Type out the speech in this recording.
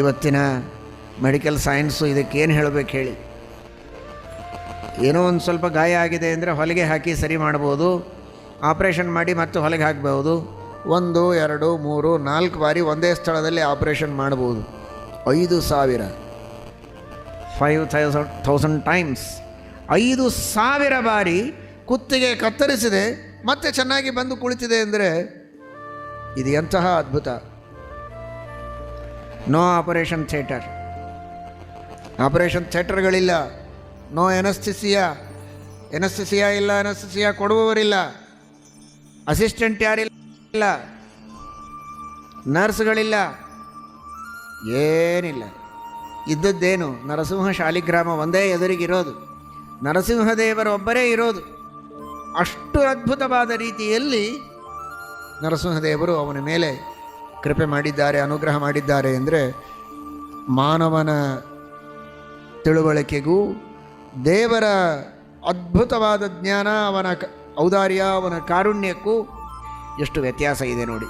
ಇವತ್ತಿನ medical science ಇದಕ್ಕೇನು ಹೇಳಬೇಕು ಹೇಳಿ? ಏನೋ ಒಂದು ಸ್ವಲ್ಪ ಗಾಯ ಆಗಿದೆ ಅಂದರೆ ಹೊಲಿಗೆ ಹಾಕಿ ಸರಿ ಮಾಡ್ಬೋದು ಆಪ್ರೇಷನ್ ಮಾಡಿ ಮತ್ತೆ ಹೊಲಿಗೆ ಹಾಕ್ಬೋದು, ಒಂದು, ಎರಡು, ಮೂರು, ನಾಲ್ಕು ಬಾರಿ ಒಂದೇ ಸ್ಥಳದಲ್ಲಿ ಆಪ್ರೇಷನ್ ಮಾಡ್ಬೋದು. ಐದು ಸಾವಿರ. ಫೈವ್ ಥೌಸಂಡ್ ಥೌಸಂಡ್ ಟೈಮ್ಸ್ ಐದು ಸಾವಿರ ಬಾರಿ ಕುತ್ತಿಗೆ ಕತ್ತರಿಸಿದೆ, ಮತ್ತೆ ಚೆನ್ನಾಗಿ ಬಂದು ಕುಳಿತಿದೆ ಅಂದರೆ ಇದು ಎಂತಹ ಅದ್ಭುತ. ನೋ ಆಪರೇಷನ್ ಥಿಯೇಟರ್ ಆಪರೇಷನ್ ಥಿಯೇಟರ್ಗಳಿಲ್ಲ ನೋ ಎನಸ್ಥಿಸಿಯಾ ಎನಸ್ಥಿಸಿಯಾ ಇಲ್ಲ ಎನಸ್ಥಿಸಿಯಾ ಕೊಡುವವರಿಲ್ಲ. ಅಸಿಸ್ಟೆಂಟ್ ಯಾರಿಲ್ಲ? ನರ್ಸ್ಗಳಿಲ್ಲ ಏನಿಲ್ಲ. ಇದ್ದದ್ದೇನು? ನರಸಿಂಹ ಶಾಲಿಗ್ರಾಮ ಒಂದೇ ಎದುರಿಗಿರೋದು. ನರಸಿಂಹದೇವರೊಬ್ಬರೇ ಇರೋದು. ಅಷ್ಟು ಅದ್ಭುತವಾದ ರೀತಿಯಲ್ಲಿ ನರಸಿಂಹದೇವರು ಅವನ ಮೇಲೆ ಕೃಪೆ ಮಾಡಿದ್ದಾರೆ, ಅನುಗ್ರಹ ಮಾಡಿದ್ದಾರೆ ಅಂದರೆ ಮಾನವನ ತಿಳುವಳಿಕೆಗೂ ದೇವರ ಅದ್ಭುತವಾದ ಜ್ಞಾನ, ಅವನ ಔದಾರ್ಯ, ಅವನ ಕಾರುಣ್ಯಕ್ಕೂ ಎಷ್ಟು ವ್ಯತ್ಯಾಸ ಇದೆ ನೋಡಿ.